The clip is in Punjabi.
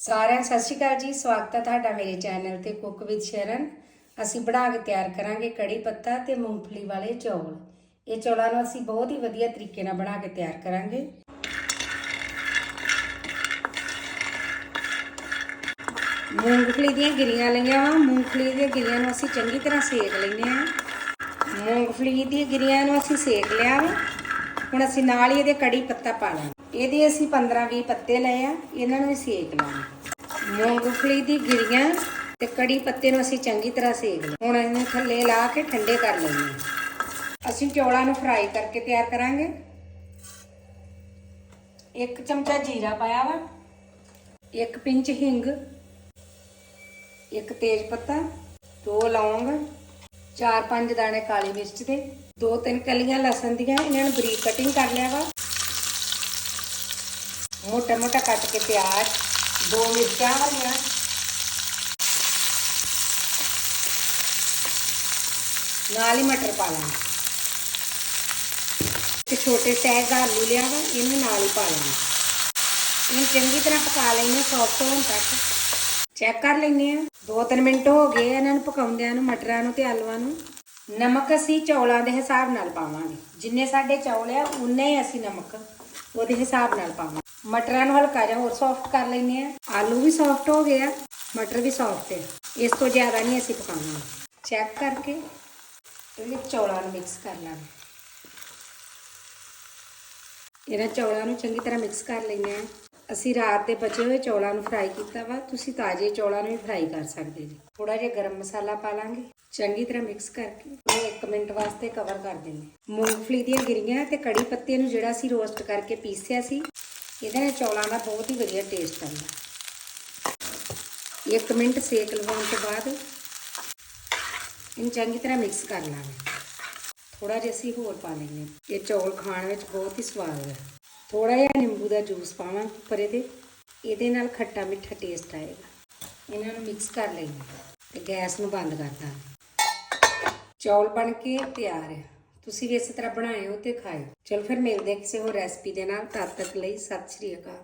ਸਾਰਿਆਂ ਸਤਿ ਸ਼੍ਰੀ ਅਕਾਲ ਜੀ। ਸਵਾਗਤ ਹੈ ਤੁਹਾਡਾ ਮੇਰੇ ਚੈਨਲ ਤੇ ਕੁੱਕ ਵਿਦ ਸ਼ਰਨ। ਅਸੀਂ ਬਣਾ ਕੇ ਤਿਆਰ ਕਰਾਂਗੇ ਕੜੀ ਪੱਤਾ ਤੇ ਮੂੰਗਫਲੀ ਵਾਲੇ ਚੌਲ। ਇਹ ਚੌਲਾਂ ਨੂੰ ਅਸੀਂ ਬਹੁਤ ਹੀ ਵਧੀਆ ਤਰੀਕੇ ਨਾਲ ਬਣਾ ਕੇ ਤਿਆਰ ਕਰਾਂਗੇ। ਮੂੰਗਫਲੀ ਦੀਆਂ ਗਿਰੀਆਂ ਲਈਆਂ ਵਾ। ਮੂੰਗਫਲੀ ਦੀਆਂ ਗਿਰੀਆਂ ਨੂੰ ਅਸੀਂ ਚੰਗੀ ਤਰ੍ਹਾਂ ਸੇਕ ਲੈਂਦੇ ਆ ਮੂੰਗਫਲੀ ਦੀਆਂ ਗਿਰੀਆਂ ਨੂੰ ਅਸੀਂ ਸੇਕ ਲਿਆ ਵਾ। ਹੁਣ ਅਸੀਂ ਨਾਲ ਹੀ ਇਹਦੇ ਕੜੀ ਪੱਤਾ ਪਾ ਲਾਂਗੇ। ਇਹਦੇ ਅਸੀਂ 15-20 ਪੱਤੇ ਲਏ ਆ, ਇਹਨਾਂ ਨੂੰ ਵੀ ਸੇਕ ਲਾਂਗੇ। ਮੂੰਗਫਲੀ ਦੀ ਗਿਰੀਆਂ ਤੇ ਕੜੀ ਪੱਤੇ ਨੂੰ ਅਸੀਂ ਚੰਗੀ ਤਰ੍ਹਾਂ ਸੇਕ ਲਏ ਹੁਣ ਇਹਨੂੰ ਥੱਲੇ ਲਾ ਕੇ ਠੰਡੇ ਕਰ ਲੈਣੇ ਅਸੀਂ ਚੌਲਾਂ ਨੂੰ ਫਰਾਈ ਕਰਕੇ ਤਿਆਰ ਕਰਾਂਗੇ। ਇੱਕ ਚਮਚਾ ਜੀਰਾ ਪਾਇਆ ਵਾ, ਇੱਕ ਪਿੰਚ ਹਿੰਗ, ਇੱਕ ਤੇਜ ਪੱਤਾ, ਦੋ ਲੌਂਗ, ਚਾਰ ਪੰਜ ਦਾਣੇ ਕਾਲੀ ਮਿਰਚ ਦੇ, ਦੋ ਤਿੰਨ ਕਲੀਆਂ ਲਸਣ ਦੀਆਂ, ਇਹਨਾਂ ਨੂੰ ਬਰੀਕ ਕਟਿੰਗ ਕਰ ਲਿਆ ਵਾ। ਮੋਟਾ ਮੋਟਾ ਕੱਟ ਕੇ ਪਿਆਜ਼, ਦੋ ਮਿਰਚਾਂ ਹਰੀਆਂ ਨਾਲ ਹੀ ਮਟਰ ਪਾ ਲਾਂਗੇ ਇੱਕ ਛੋਟੇ ਸਾਈਜ਼ ਦਾ ਆਲੂ ਲਿਆ ਵਾ ਇਹਨੂੰ ਨਾਲ ਹੀ ਪਾ ਲਾਂਗੇ ਇਹਨੂੰ ਚੰਗੀ ਤਰ੍ਹਾਂ ਪਕਾ ਲੈਣੇ ਸੌਫਟ ਹੋਣ ਤੱਕ। ਚੈੱਕ ਕਰ ਲੈਂਦੇ ਆ। 2-3 ਮਿੰਟ ਹੋ ਗਏ ਇਹਨਾਂ ਨੂੰ ਪਕਾਉਂਦਿਆਂ ਨੂੰ, ਮਟਰਾਂ ਨੂੰ ਤੇ ਆਲੂਆਂ ਨੂੰ। ਨਮਕ ਅਸੀਂ ਚੌਲਾਂ ਦੇ ਹਿਸਾਬ ਨਾਲ ਪਾਵਾਂਗੇ। ਜਿੰਨੇ ਸਾਡੇ ਚੌਲ ਆ, ਉਨੇ ਹੀ ਅਸੀਂ ਨਮਕ ਉਹਦੇ ਹਿਸਾਬ ਨਾਲ ਪਾਵਾਂਗੇ। ਮਟਰਾਂ ਨੂੰ ਹਲਕਾ ਜਿਹਾ ਹੋਰ ਸੌਫਟ ਕਰ ਲੈਂਦੇ ਆ ਆਲੂ ਵੀ ਸੌਫਟ ਹੋ ਗਏ ਆ, ਮਟਰ ਵੀ ਸੌਫਟ ਹੈ ਇਸ ਤੋਂ ਜ਼ਿਆਦਾ ਨਹੀਂ ਅਸੀਂ ਪਕਾਉਣਾ। ਚੈੱਕ ਕਰਕੇ ਇਹਦੇ ਚੌਲਾਂ ਨੂੰ ਮਿਕਸ ਕਰ ਲਾਂਗੇ। ਇਹਨਾਂ ਚੌਲਾਂ ਨੂੰ ਚੰਗੀ ਤਰ੍ਹਾਂ ਮਿਕਸ ਕਰ ਲੈਂਦੇ ਆ ਅਸੀਂ ਰਾਤ ਦੇ ਬਚੇ ਹੋਏ ਚੌਲਾਂ ਨੂੰ ਫਰਾਈ ਕੀਤਾ ਵਾ। ਤੁਸੀਂ ਤਾਜ਼ੇ ਚੌਲਾਂ ਨੂੰ ਵੀ ਫਰਾਈ ਕਰ ਸਕਦੇ ਜੀ। ਥੋੜਾ ਜਿਹਾ ਗਰਮ ਮਸਾਲਾ ਪਾ ਲਾਂਗੇ। ਚੰਗੀ ਤਰ੍ਹਾਂ ਮਿਕਸ ਕਰਕੇ ਇਹ 1 ਮਿੰਟ ਵਾਸਤੇ ਕਵਰ ਕਰ ਦਿੰਦੇ ਮੂੰਗਫਲੀ ਦੀਆਂ ਗਿਰੀਆਂ ਤੇ ਕੜੀ ਪੱਤੇ ਨੂੰ ਜਿਹੜਾ ਅਸੀਂ ਰੋਸਟ ਕਰਕੇ ਪੀਸਿਆ ਸੀ ਇਹਦੇ ਨਾਲ ਚੌਲਾਂ ਦਾ ਬਹੁਤ ਹੀ ਵਧੀਆ ਟੇਸਟ ਆਉਂਦਾ। 1 ਮਿੰਟ ਸੇਕ ਲਵਾਉਣ ਤੋਂ ਬਾਅਦ ਇਹਨੂੰ ਚੰਗੀ ਤਰ੍ਹਾਂ ਮਿਕਸ ਕਰ ਲਾਂਗੇ। ਥੋੜਾ ਜਿਹਾ ਅਸੀਂ ਹੋਰ ਪਾ ਲੈਂਦੇ ਹਾਂ। ਇਹ ਚੌਲ ਖਾਣ ਵਿੱਚ ਬਹੁਤ ਹੀ ਸਵਾਦ ਹੈ ਥੋੜਾ ਜਿਹਾ ਨਿੰਬੂ ਦਾ ਜੂਸ ਪਾਵਾਂ ਉੱਪਰ ਇਹਦੇ। ਇਹਦੇ ਨਾਲ ਖੱਟਾ ਮਿੱਠਾ ਟੇਸਟ ਆਏਗਾ। ਇਹਨਾਂ ਨੂੰ ਮਿਕਸ ਕਰ ਲਈਏ ਤੇ ਗੈਸ ਨੂੰ ਬੰਦ ਕਰ ਦਾਂ ਚੌਲ ਬਣ ਕੇ ਤਿਆਰ ਹੈ ਤੁਸੀਂ ਵੀ ਇਸੇ ਤਰ੍ਹਾਂ ਬਣਾਇਓ ਤੇ ਖਾਇਓ ਚਲ ਫਿਰ ਮਿਲਦੇ ਹਾਂ ਕਿਸੇ ਹੋਰ ਰੈਸਪੀ ਦੇ ਨਾਲ। ਤਦ ਤੱਕ ਲਈ ਸਤਿ ਸ਼੍ਰੀ ਅਕਾਲ।